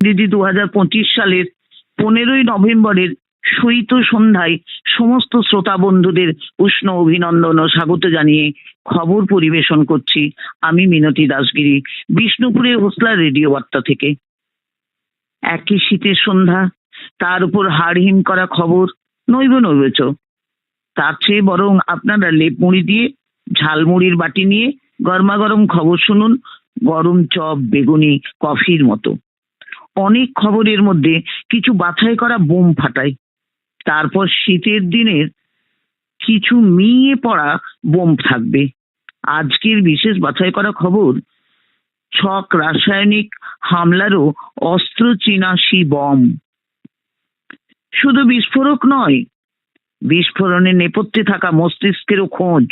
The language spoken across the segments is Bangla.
দিদি দু পঁচিশ সালের পনেরোই নভেম্বরের শৈত সন্ধ্যায় সমস্ত শ্রোতা বন্ধুদের উষ্ণ অভিনন্দন ও স্বাগত জানিয়ে খবর পরিবেশন করছি আমি মিনতি দাসগিরি বিষ্ণুপুরে হোসলা রেডিও বার্তা থেকে। একই শীতের সন্ধ্যা, তার উপর হাড়হিম করা খবর, নইব নইবেচ। তার চেয়ে বরং আপনারা লেপ মুড়ি দিয়ে, ঝালমুড়ির বাটি নিয়ে গরমা গরম খবর শুনুন, গরম চপ, বেগুনি, কফির মতো। অনেক খবরের মধ্যে কিছু বাছাই করা বোম ফাটায়। তারপর শীতের দিনের কিছু মিয়ে পড়া বোম থাকবে। আজকের বিশেষ বাছাই করা খবর, ছক রাসায়নিক হামলারও অস্ত্র চিনাশি বম। শুধু বিস্ফোরক নয়, বিস্ফোরণে নেপথ্যে থাকা মস্তিষ্কেরও খোঁজ।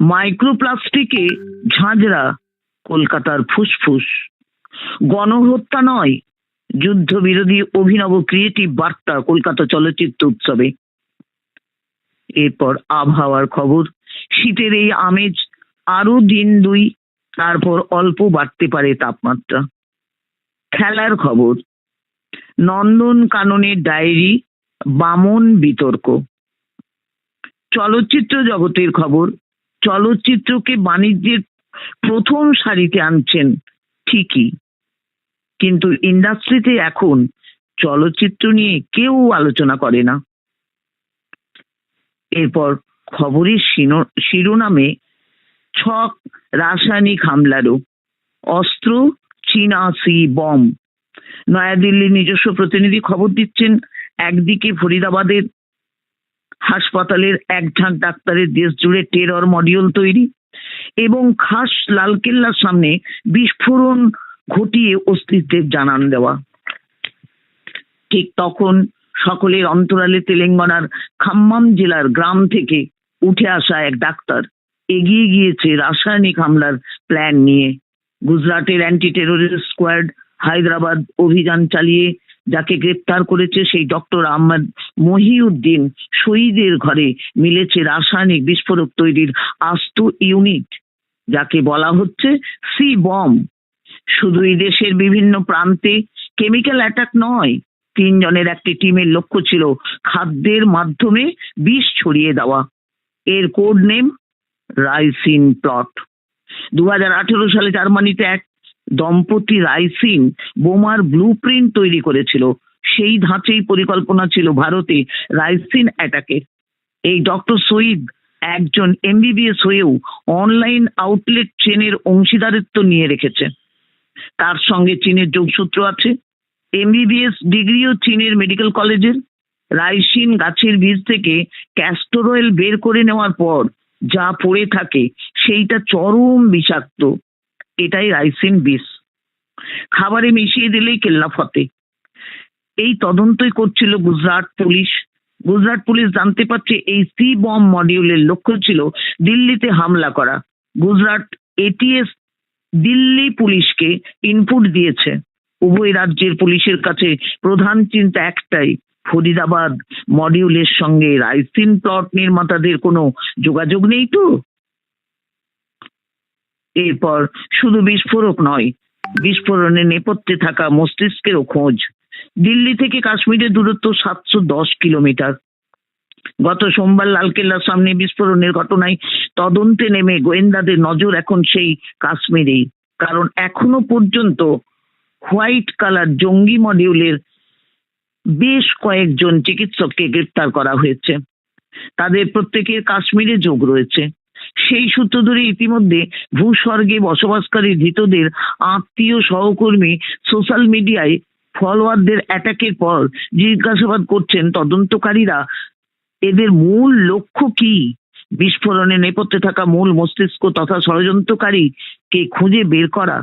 মাইক্রোপ্লাস্টিকে ঝাঁঝরা, কলকাতার ফুসফুস। গণহত্যা নয়, যুদ্ধবিরোধী অভিনব ক্রিয়েটিভ বার্তা কলকাতা চলচ্চিত্র উৎসবে। এরপর আবহাওয়ার খবর, শীতের এই আমেজ আরও দিন দুই, তারপর অল্প বাড়তে পারে তাপমাত্রা। খেলার খবর, নন্দন কাননের ডায়েরি, বামন বিতর্ক। চলচ্চিত্র জগতের খবর, চলচ্চিত্রকে বাণিজ্যের প্রথম সারিতে আনছেন ঠিকই। কিন্তু ইন্ডাস্ট্রিতে এখন চলচ্চিত্র নিয়ে কেউ আলোচনা করে না। এরপর খবরের শিরোনামে ছক রাসায়নিক হামলারও অস্ত্র, চীনা সি বম। নয়াদিল্লির নিজস্ব প্রতিনিধি খবর দিচ্ছেন, একদিকে ফরিদাবাদের হাসপাতালের এক ঝাঁক ডাক্তারের দেশ জুড়ে টেরর মডিউল তৈরি এবং খাস লালকেল্লার সামনে বিস্ফোরণ ঘটিয়ে অস্তিত্বের জানান দেওয়া। ঠিক তখন সকলের অন্তরালে তেলেঙ্গানার খাম্মাম জেলার গ্রাম থেকে উঠে আসা এক ডাক্তার এগিয়ে গিয়েছে রাসায়নিক হামলার প্ল্যান নিয়ে। গুজরাটের অ্যান্টি টেরোরিস্ট স্কোয়াড হায়দ্রাবাদ অভিযান চালিয়ে যাকে গ্রেপ্তার করেছে সেই ডক্টর আহমদ মহিউদ্দিন শহীদের ঘরে মিলেছে রাসায়নিক বিস্ফোরক তৈরির আস্ত ইউনিট যাকে বলা হচ্ছে সি বম শুধুই দেশের বিভিন্ন প্রান্তে কেমিক্যাল অ্যাটাক নয়, তিনজনের একটি টিমের লক্ষ্য ছিল খাদ্যের মাধ্যমে বিষ ছড়িয়ে দেওয়া। এর কোড নেম রাইসিন প্লট দু হাজার আঠারো সালে জার্মানিতে এক দম্পতি রাইসিন বোমার ব্লু তৈরি করেছিল। সেই ধাঁচেই পরিকল্পনা ছিল ভারতে রাইসিন অ্যাটাকের এই ডক্টর সঈদ একজন এমবিবিএস হয়েও অনলাইন আউটলেট চেনের অংশীদারিত্ব নিয়ে রেখেছে। তার সঙ্গে চীনের যোগসূত্র আছে। এমবিবিএস ডিগ্রিও চীনের মেডিকেল কলেজের। রাইসিন গাছের বীজ থেকে ক্যাস্টর অয়েল বের করে নেওয়ার পর যা পড়ে থাকে, সেইটা চরম বিষাক্ত। এটাই রাইসিন বিষ খাবারে মিশিয়ে দিলেই কেল্লা ফতে। এই তদন্তই করছিল গুজরাট পুলিশ। গুজরাট পুলিশ জানতে পারছে এই সি বম মডিউলের লক্ষ্য ছিল দিল্লিতে হামলা করা। গুজরাট এটিএস দিল্লি পুলিশকে ইনপুট দিয়েছে। উভয় রাজ্যের পুলিশের কাছে প্রধান চিন্তা একটাই, ফরিদাবাদ মডিউলের সঙ্গে রাইসিন প্লট নির্মাতাদের কোনো যোগাযোগ নেই তো? এরপর শুধু বিস্ফোরক নয় বিস্ফোরণের নেপথ্যে থাকা মস্তিষ্কেরও খোঁজ। দিল্লি থেকে কাশ্মীরের দূরত্ব সাতশো দশ কিলোমিটার। গত সোমবার লালকেল্লার সামনে বিস্ফোরণের ঘটনায় তদন্তে নেমে গোয়েন্দাদের নজর এখন সেই কাশ্মীরেই। কারণ এখনও পর্যন্ত হোয়াইট কালার জঙ্গি মডিউলের বেশ কয়েকজন চিকিৎসককে গ্রেপ্তার করা হয়েছে। তাদের প্রত্যেকের কাশ্মীরে যোগ রয়েছে। সেই সূত্র ধরে ইতিমধ্যে ভূস্বর্গে বসবাসকারী ধৃতদের আত্মীয় সহকর্মী সোশ্যাল মিডিয়ায় ফলোয়ারদের অ্যাটাকের পর জিজ্ঞাসাবাদ করছেন তদন্তকারীরা। এদের মূল লক্ষ্য কি? বিস্ফোরণে নেপথ্যে থাকা মূল মস্তিষ্ক তথা ষড়যন্ত্রকারী কে খুঁজে বের করা?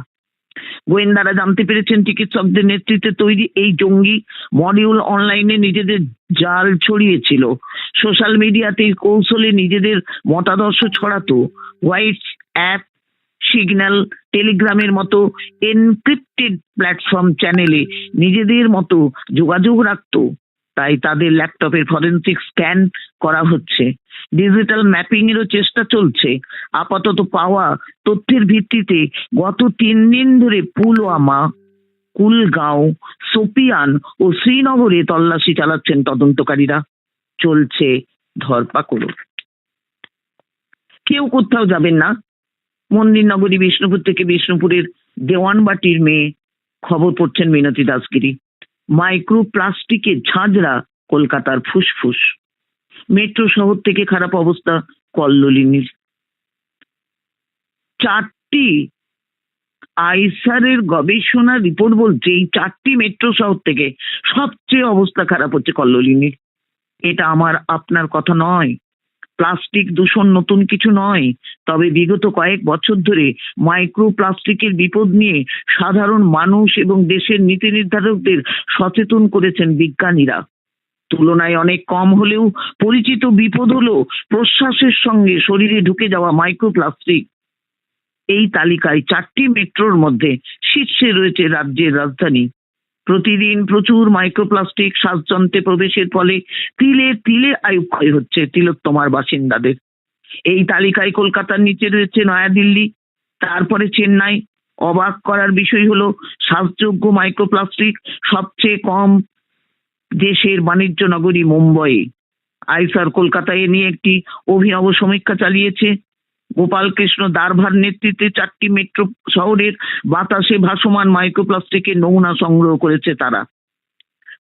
গোয়েন্দারা জানতে পেরেছেন চিকিৎসকদের নেতৃত্বে তৈরি এই জঙ্গি মডিউল অনলাইনে নিজেদের জাল ছড়িয়েছিল। সোশ্যাল মিডিয়াতে কৌশলে নিজেদের মতাদর্শ ছড়াতো। হোয়াইট অ্যাপ, সিগন্যাল, টেলিগ্রামের মতো এনক্রিপ্টেড প্ল্যাটফর্ম চ্যানেলে নিজেদের মতো যোগাযোগ রাখতো। তাই তাদের ল্যাপটপের ফরেন্সিক স্ক্যান করা হচ্ছে। ডিজিটাল ম্যাপিং এরও চেষ্টা চলছে। আপাতত পাওয়া তথ্যের ভিত্তিতে গত তিন দিন ধরে পুলওয়ামা, কুলগাঁও, সোপিয়ান ও শ্রীনগরে তল্লাশি চালাচ্ছেন তদন্তকারীরা। চলছে ধরপাকড়। কেউ কোথাও যাবেন না। মন্দির নগরী বিষ্ণুপুর থেকে বিষ্ণুপুরের দেওয়ানবাটির মেয়ে। খবর পড়ছেন মিনতি দাসগিরি মাইক্রো প্লাস্টিকের ঝাঁঝরা কলকাতার ফুসফুস। মেট্রো শহর থেকে খারাপ অবস্থা কল্লোলিনীর। চারটি আইসারের গবেষণা রিপোর্ট বলছে, এই চারটি মেট্রো শহর থেকে সবচেয়ে অবস্থা খারাপ হচ্ছে কল্লোলিনীর। এটা আমার আপনার কথা নয়। প্লাস্টিক দূষণ নতুন কিছু নয়। তবে বিগত কয়েক বছর ধরে মাইক্রো প্লাস্টিকের বিপদ নিয়ে সাধারণ মানুষ এবং দেশের নীতি নির্ধারকদের সচেতন করেছেন বিজ্ঞানীরা। তুলনায় অনেক কম হলেও পরিচিত বিপদ হলো প্রশ্বাসের সঙ্গে শরীরে ঢুকে যাওয়া মাইক্রোপ্লাস্টিক। এই তালিকায় চারটি মেট্রোর মধ্যে শীর্ষে রয়েছে রাজ্যের রাজধানী। প্রতিদিন প্রচুর মাইক্রোপ্লাস্টিক শ্বাসযন্ত্রে প্রবেশের ফলে তিলে তিলে আয়ুক্ষয় হচ্ছে তিলোত্তমার বাসিন্দাদের। এই তালিকায় কলকাতার নিচে রয়েছে নয়াদিল্লি, তারপরে চেন্নাই। অবাক করার বিষয় হলো, শ্বাসযোগ্য মাইক্রোপ্লাস্টিক সবচেয়ে কম দেশের বাণিজ্য নগরী মুম্বাই। আইসার কলকাতায় নিয়ে একটি অভিনব সমীক্ষা চালিয়েছে। গোপালকৃষ্ণ দারভার নেতৃত্বে চারটি মেট্রো শহরের বাতাসে ভাসমান মাইক্রোপ্লাস্টিকের নমুনা সংগ্রহ করেছে তারা।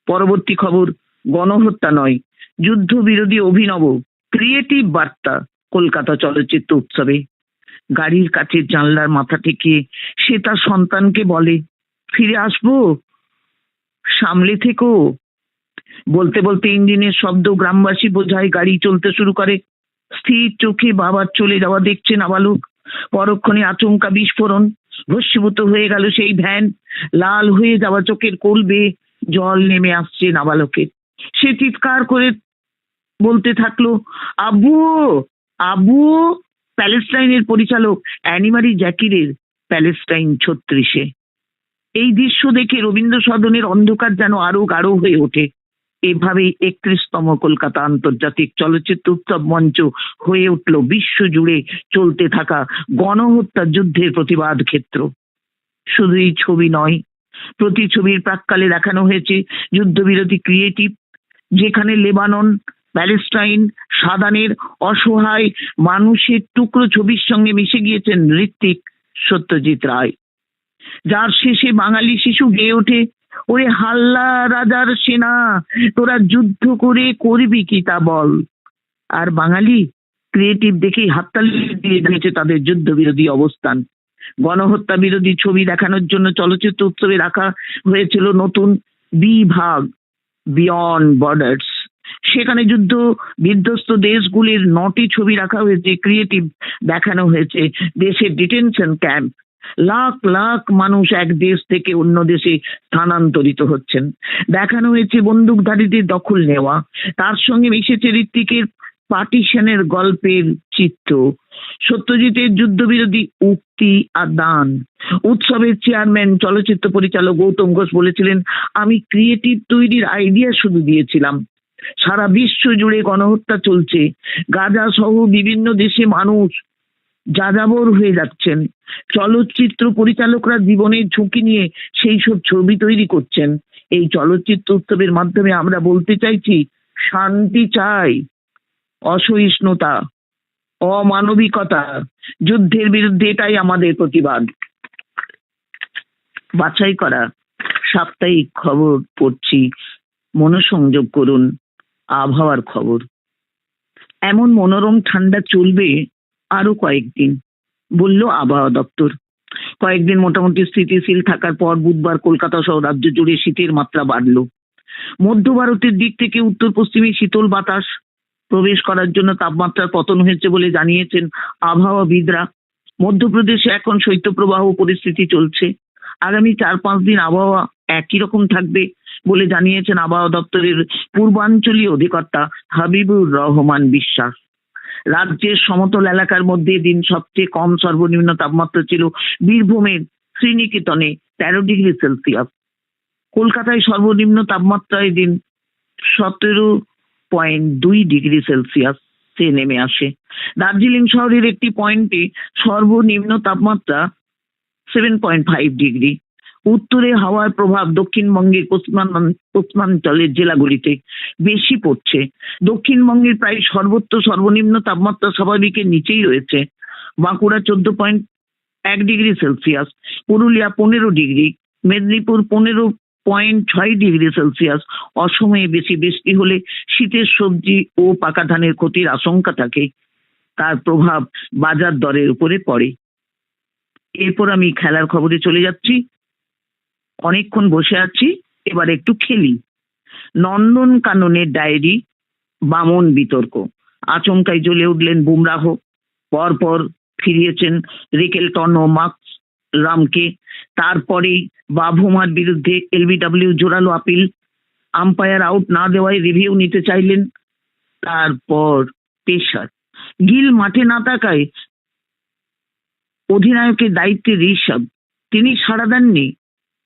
পরবর্তী খবর, গণহত্যা নয়, যুদ্ধবিরোধী অভিনব ক্রিয়েটিভ বার্তা, কলকাতা চলচ্চিত্র উৎসবে। গাড়ির কাছে জানলার মাথা ঠেকিয়ে সে তার সন্তানকে বলে, ফিরে আসব? সামলে থেকো। বলতে বলতে ইঞ্জিনের শব্দ গ্রামবাসী বোঝায় গাড়ি চলতে শুরু করে। স্থির চোখে বাবার চলে যাওয়া দেখছে নাবালক। পরক্ষণে আচমকা বিস্ফোরণ। ভস্মীভূত হয়ে গেল সেই ভ্যান। লাল হয়ে যাওয়া চোখের কলবে জল নেমে আসছে নাবালকের। সে চিৎকার করে বলতে থাকল আবু আবু প্যালেস্টাইনের পরিচালক, অ্যানিমারি জ্যাকিরের প্যালেস্টাইন ছত্রিশে। এই দৃশ্য দেখে রবীন্দ্র সদনের অন্ধকার যেন আরও গাঢ় হয়ে ওঠে। এভাবেই একত্রিশতম কলকাতা আন্তর্জাতিক চলচ্চিত্র উৎসব মঞ্চ হয়ে উঠল বিশ্ব জুড়ে চলতে থাকা গণহত্যা যুদ্ধের প্রতিবাদ ক্ষেত্র। শুধুই ছবি নয়, প্রতি ছবির প্রাককালে দেখানো হয়েছে যুদ্ধবিরতি ক্রিয়েটিভ, যেখানে লেবানন, প্যালেস্টাইন, সাদানের অসহায় মানুষের টুকরো ছবির সঙ্গে মিশে গিয়েছেন ঋত্বিক সত্যজিৎ রায়। যার শেষে বাঙালি শিশু গেয়ে ওঠে ওরে হাল্লা রাজার সেনা, তোরা যুদ্ধ করে করবি কি তা বল। আর বাঙালি ক্রিয়েটিভ দেখেই হাততালি দিয়ে দিয়েছে তাদের যুদ্ধ বিরোধী অবস্থান। গণহত্যা বিরোধী ছবি দেখানোর জন্য চলচ্চিত্র উৎসবে রাখা হয়েছিল নতুন বিভাগ বিয়ন্ড বর্ডার্স সেখানে যুদ্ধ বিধ্বস্ত দেশগুলির নটি ছবি রাখা হয়েছে ক্রিয়েটিভ দেখানো হয়েছে, দেশের ডিটেনশন ক্যাম্প লাখ লাখ মানুষ এক দেশ থেকে অন্য দেশে স্থানান্তরিত হচ্ছেন। দেখানো হয়েছে বন্দুকধারীদের দখল নেওয়া। তার সঙ্গে মিশেছে ঋত্বিকের পার্টিশনের গল্পের চিত্র। সত্যজিতের যুদ্ধবিরোধী উক্তি আর দান। উৎসবের চেয়ারম্যান, চলচ্চিত্র পরিচালক গৌতম ঘোষ বলেছিলেন, আমি ক্রিয়েটিভ তৈরির আইডিয়া শুধু দিয়েছিলাম। সারা বিশ্ব জুড়ে গণহত্যা চলছে। গাজা সহ বিভিন্ন দেশে মানুষ যাযাবর হয়ে যাচ্ছেন। চলচ্চিত্র পরিচালকরা জীবনের ঝুঁকি নিয়ে সেই সব ছবি তৈরি করছেন। এই চলচ্চিত্র উৎসবের মাধ্যমে আমরা বলতে চাইছি, শান্তি চাই, অসহিষ্ণুতা, অমানবিকতা, যুদ্ধের বিরুদ্ধে এটাই আমাদের প্রতিবাদ। বাছাই করা সাপ্তাহিক খবর পড়ছি। মনোসংযোগ করুন, আবহাওয়ার খবর। এমন মনোরম ঠান্ডা চলবে আরও কয়েকদিন। বলল আবহাওয়া দপ্তর। কয়েকদিন মোটামুটি স্থিতিশীল থাকার পর বুধবার কলকাতা সহ রাজ্য জুড়ে শীতের মাত্রা বাড়ল। মধ্য ভারতের দিক থেকে উত্তর পশ্চিমে শীতল বাতাস। প্রবেশ করার জন্য তাপমাত্রার পতন হয়েছে বলে জানিয়েছেন আবহাওয়াবিদরা। মধ্যপ্রদেশে এখন শৈত্যপ্রবাহ পরিস্থিতি চলছে। আগামী চার পাঁচ দিন আবহাওয়া একই রকম থাকবে বলে জানিয়েছেন আবহাওয়া দপ্তরের পূর্বাঞ্চলীয় অধিকর্তা হাবিবুর রহমান বিশ্বাস। রাজ্যের সমতল এলাকার মধ্যে দিন সবচেয়ে কম সর্বনিম্ন তাপমাত্রা ছিল বীরভূমের শ্রীনিকেতনে তেরো ডিগ্রি সেলসিয়াস। কলকাতায় সর্বনিম্ন তাপমাত্রা দিন সতেরো পয়েন্ট দুই ডিগ্রি সেলসিয়াস সে নেমে আসে। দার্জিলিং শহরের একটি পয়েন্টে সর্বনিম্ন তাপমাত্রা সেভেন পয়েন্ট ফাইভ ডিগ্রি। উত্তরে হাওয়ার প্রভাব দক্ষিণবঙ্গের পশ্চিমাঞ্চল- পশ্চিমাঞ্চলের জেলাগুলিতে বেশি পড়ছে। দক্ষিণবঙ্গের প্রায় সর্বত্র সর্বনিম্ন তাপমাত্রা স্বাভাবিকের নিচেই রয়েছে। বাঁকুড়া চোদ্দ পয়েন্ট এক ডিগ্রি সেলসিয়াস, পুরুলিয়া পনেরো ডিগ্রি, মেদিনীপুর পনেরো পয়েন্ট ছয় ডিগ্রি সেলসিয়াস। অসময়ে বেশি বৃষ্টি হলে শীতের সবজি ও পাকা ধানের ক্ষতির আশঙ্কা থাকে। তার প্রভাব বাজার দরের উপরে পড়ে। এরপর আমি খেলার খবরে চলে যাচ্ছি। অনেকক্ষণ বসে আছি, এবার একটু খেলি। নন্দন কাননের ডায়েরি, বামন বিতর্ক। আচমকাই জ্বলে উঠলেন বুমরাহ। পরপর ফিরিয়েছেন রিকেলটন ও মার্কস রামকে। তারপরেই বাভুমার বিরুদ্ধে এলবিডব্লিউ জোরালো আপিল। আম্পায়ার আউট না দেওয়ায় রিভিউ নিতে চাইলেন। তারপর পেশার। গিল মাঠে না থাকায় অধিনায়কের দায়িত্বে ঋষভ। তিনি সাড়া দেননি।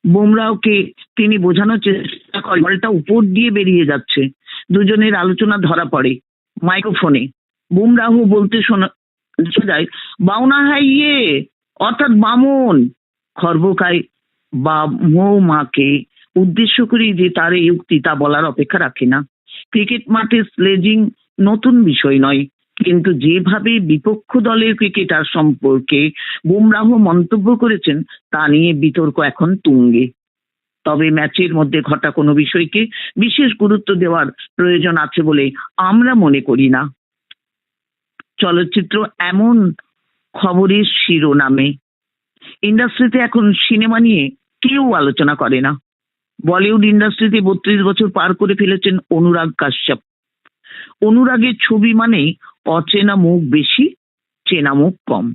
বুমরাওকে তিনি বোঝানোর চেষ্টা করেন। বলটা উপর দিয়ে বেরিয়ে যাচ্ছে। দুজনের আলোচনা ধরা পড়ে মাইক্রোফোনে। বুমরাহু বলতে শোনা যায় বাউনা হ্যাঁ ইয়ে অর্থাৎ বামন। খর্বকায় বা মৌমাকে উদ্দেশ্য করে যে তার এই উক্তি তা বলার অপেক্ষা রাখে না। ক্রিকেট মাঠে স্লেজিং নতুন বিষয় নয়। কিন্তু যেভাবে বিপক্ষ দলের ক্রিকেটার সম্পর্কে বুমরাহ মন্তব্য করেছেন, তা নিয়ে বিতর্ক এখন তুঙ্গে। তবে ম্যাচের মধ্যে ঘটা কোনো বিষয়কে বিশেষ গুরুত্ব দেওয়ার প্রয়োজন আছে বলে আমরা মনে করি না। চলচ্চিত্র এমন খবরের শিরোনামে। ইন্ডাস্ট্রিতে এখন সিনেমা নিয়ে কেউ আলোচনা করে না। বলিউড ইন্ডাস্ট্রিতে বত্রিশ বছর পার করে ফেলেছেন অনুরাগ কাশ্যপ। অনুরাগের ছবি মানে অচেনা মুখ বেশি, চেনা মুখ কম।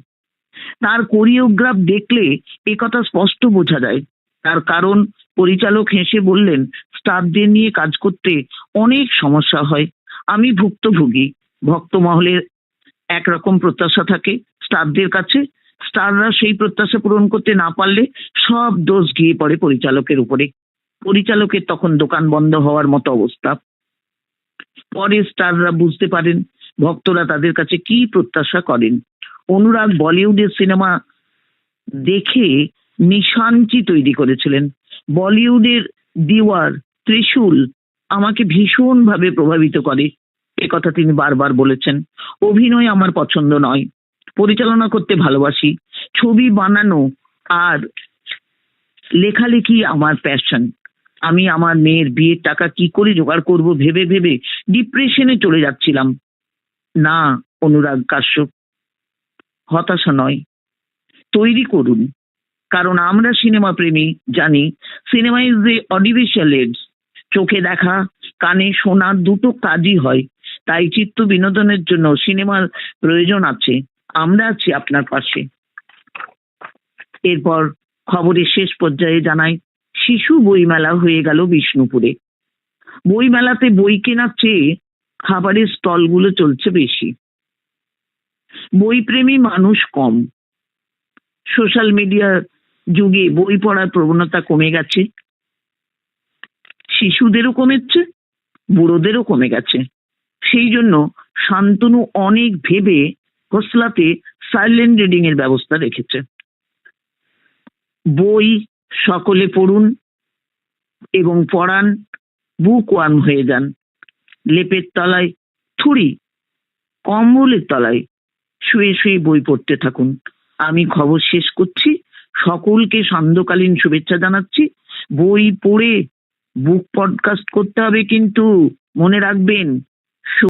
তার কোরিওগ্রাফ দেখলে এ কথা স্পষ্ট বোঝা যায়। তার কারণ, পরিচালক হেসে বললেন স্টারদের নিয়ে কাজ করতে অনেক সমস্যা হয়। আমি ভুক্তভোগী। ভক্ত মহলের একরকম প্রত্যাশা থাকে স্টারদের কাছে। স্টাররা সেই প্রত্যাশা পূরণ করতে না পারলে সব দোষ গিয়ে পড়ে পরিচালকের উপরে। পরিচালকের তখন দোকান বন্ধ হওয়ার মতো অবস্থা। পরে স্টাররা বুঝতে পারেন ভক্তরা তাদের কাছে কি প্রত্যাশা করেন? অনুরাগ বলিউডের সিনেমা দেখে নিশানচি তৈরি করেছিলেন। বলিউডের দিওয়ার ত্রিশূল আমাকে ভীষণভাবে প্রভাবিত করে। এ কথা তিনি বারবার বলেছেন, অভিনয় আমার পছন্দ নয়। পরিচালনা করতে ভালোবাসি। ছবি বানানো আর লেখালেখি আমার প্যাশন আমি আমার মেয়ের বিয়ের টাকা কি করে জোগাড় করব ভেবে ভেবে ডিপ্রেশনে চলে যাচ্ছিলাম। না, অনুরাগ কাশ্যপ, হতাশা নয়। তৈরি করুন। কারণ আমরা সিনেমা প্রেমী জানি, cinema is a audiovisual aids চোখে দেখা, কানে শোনার দুটো কাজই হয়। তাই চিত্ত বিনোদনের জন্য সিনেমার প্রয়োজন আছে। আমরা আছি আপনার পাশে। এরপর খবরের শেষ পর্যায়ে জানাই, শিশু বইমেলা হয়ে গেল বিষ্ণুপুরে। বইমেলাতে বই কেনার চেয়ে খাবারের স্টলগুলো চলছে বেশি। বইপ্রেমী মানুষ কম। সোশ্যাল মিডিয়ার যুগে বই পড়ার প্রবণতা কমে গেছে। শিশুদেরও কমেছে, বুড়োদেরও কমে গেছে। সেই জন্য শান্তনু অনেক ভেবে হোসলাতে সাইলেন্ট রিডিং এর ব্যবস্থা রেখেছে। বই সকলে পড়ুন এবং পড়ান বুক ওয়ার্ম হয়ে যান। লেপের তলায়, থুড়ি, কম্বলের তলায় শুয়ে শুয়ে বই পড়তে থাকুন। আমি খবর শেষ করছি। সকলকে সান্ধ্যকালীন শুভেচ্ছা জানাচ্ছি। বই পড়ে বুক পডকাস্ট করতে হবে কিন্তু মনে রাখবেন